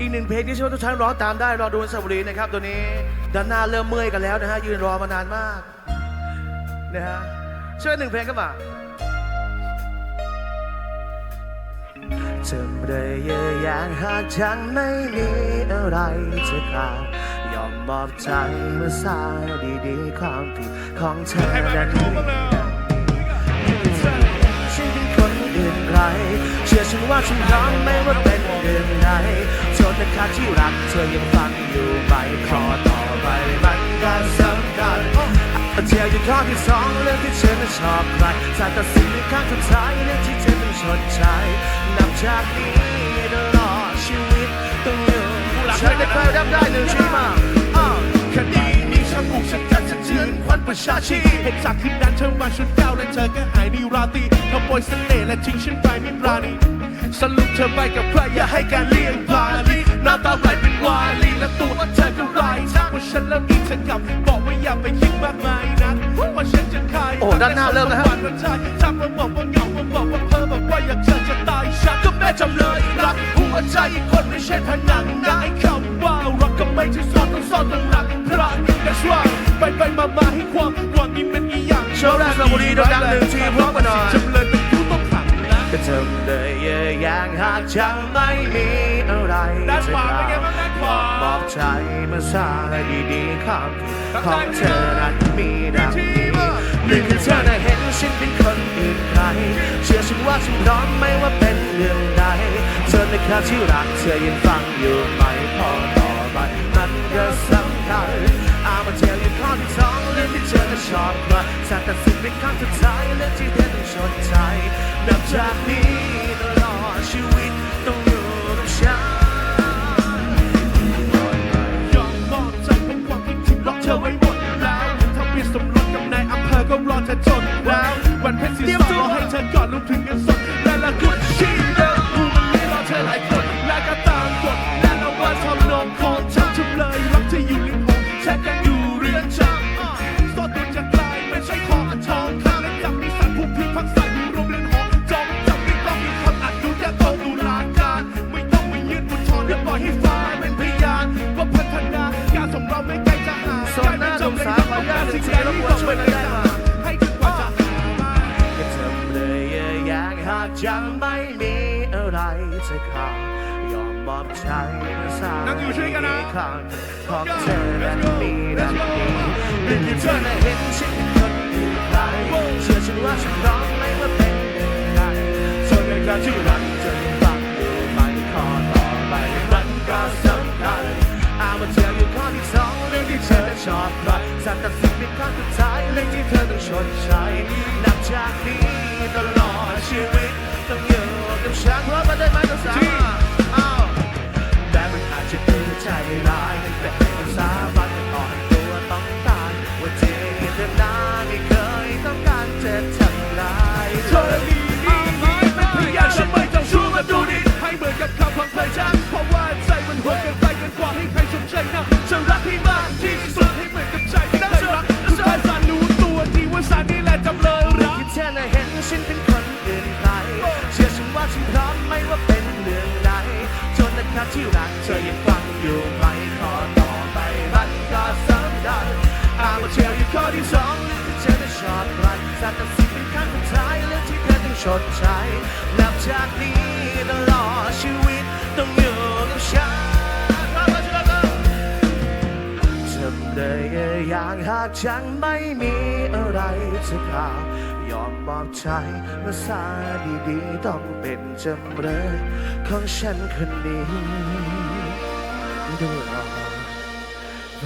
อีกหนึ่งเพลงที่เชื่อว่าทุกท่านร้องตามได้รอดูวันเสาร์นี้นะครับตัวนี้ด้านหน้าเริ่มเมื่อยกันแล้วนะฮะยืนรอมานานมากนะฮะช่วยหนึ่งเพลงก็มาจำได้เยอะอย่างหากฉันไม่มีอะไรจะกล่าวยอมมอบใจเมื่อสายดีๆความผิดของเธอนั้นมีฉันเป็นคนอื่นใครเชื่อฉันว่าฉันร้องไม่ว่าเป็นเรื่องใดโทษ นะคะที่รัก เธอยังฟังอยู่ไหมขอต่อไปมันก็สำคัญเออยู่ข้อที่สองเรื่องที่เธอนั้นชอบใครสายตัดสินในครั้งสุดท้ายเรื่องที่เธอต้องชดใช้นับจากนี้ตลอดชีวิตต้องอยู่ฉันได้เคยรับได้หนึ่งชีมาคดีนี้ช่างอุกฉันกันสะเทือนขวัญประชาชีเหตุจากคืนนั้นเธอมาชุดเก้าและเธอก็หายในราตรีขโมยเสน่ห์และทิ้งฉันไปไม่ปราณีสรุปเธอไปกับใครอย่าให้การเลี้ยงพา น้ำตาไหลเป็นวาลีและตัวเธอก็ร้ายทักว่าฉันแล้วอีกเธอกลับบอกว่าอย่าไปคิดมากมายนักว่าฉันจะใคายโอ้ด้านหน้าเริ่มแล้วฮะวันวันชายทำมาบอกว่าเหงามาบอกว่าเพ้อบอกว่าอยากเจอจะตายฉันก็แม่จำเลยรักหัวใจอีกคนไม่ใช่ผนังนะไอ้คำว่ารักก็ไม่ใช่ซ่อนต้องซ่อนตรงหลังพระ That's right ไปไปมามาให้ความหวังนี้เป็นอีหยังโชว์แรกสระบุรีดังหนึ่งทีพร้อมกันหน่อยจำเลยเป็นผู้ต้องขังนะก็ทำได้เยอะอย่างหากจะไม่มี ด้านจะขวากเป็นไงล่าวบ้างด้านขวาบอกใจมื่อสายดีๆความของเธอนั้นมีดังนี้หนึ่งคือเธอได้เห็นฉันเป็นคนอื่นใคร เชื่อฉันว่าฉันร้อนไม่ว่าเป็นเรื่องใดเธอในคราที่รักเธอยังฟังอยู่ไหมพอต่อไปมันก็สำคัญเอามาเทลอยู่ข้อที่สองเรื่องที่เธอนั้ชอบใครสักตัดสินเป็นครั้งสุดท้ายเรื่องที่เธอต้องชดใช้นับจากนี้าหนุ่มสาวขออนุญาตสิ่งที่รบกวนช่วยหน่อยได้ไหมให้จนกว่าจะหามาก็ทำเลยอย่างหากจะไม่มีอะไรจะขาดยอมมอบใจมาสร้านั่งอยู่ช่วยกันนะของเธอนั้นมีดังนี้หนึ่งเธอได้เห็นฉันเป็นคนอื่นใครเชื่อฉันว่าฉันร้องไม่ว่าเป็นเรื่องใดส่วนในการที่ ชดใช้นับจากนี้ตลอดชีวิตต้องอยู่กับฉันเพราะมันได้ไหมต้องสามารถอ้าวแต่มันอาจจะดูใจร้ายแต่ให้มันสาบานกันอ่อนตัวต้องตายว่าเจตนานไม่เคยต้องการจะทำร้ายเธอดีดีดีเป็นพยานฉันไม่ต้องชู้มาดูดีให้เหมือนกับคำพังเพยฉันเพราะว่าใจมันโหดเกินไปเกินกว่าให้ใครชมเชยนะ ว่าเป็นเรื่องใดจนนะครับที่รักเธอยังฟังอยู่ไหมขอต่อไปมันก็สำคัญอามาเชียร์อยู่ข้อที่สองเรื่องที่เธอได้ชอบใครสัตว์ตัดสินเป็นครั้งสุดท้ายเรื่องที่เธอต้องชดใช้นับจากนี้ตลอดชีวิตต้องอยู่กับฉันเราเราจะเราทำได้อย่างหากฉันไม่มีอะไรจะกล่าว ยอมมอบใจเมื่อสาดีๆต้องเป็นจำเลยของฉันคนนี้ด้วยไป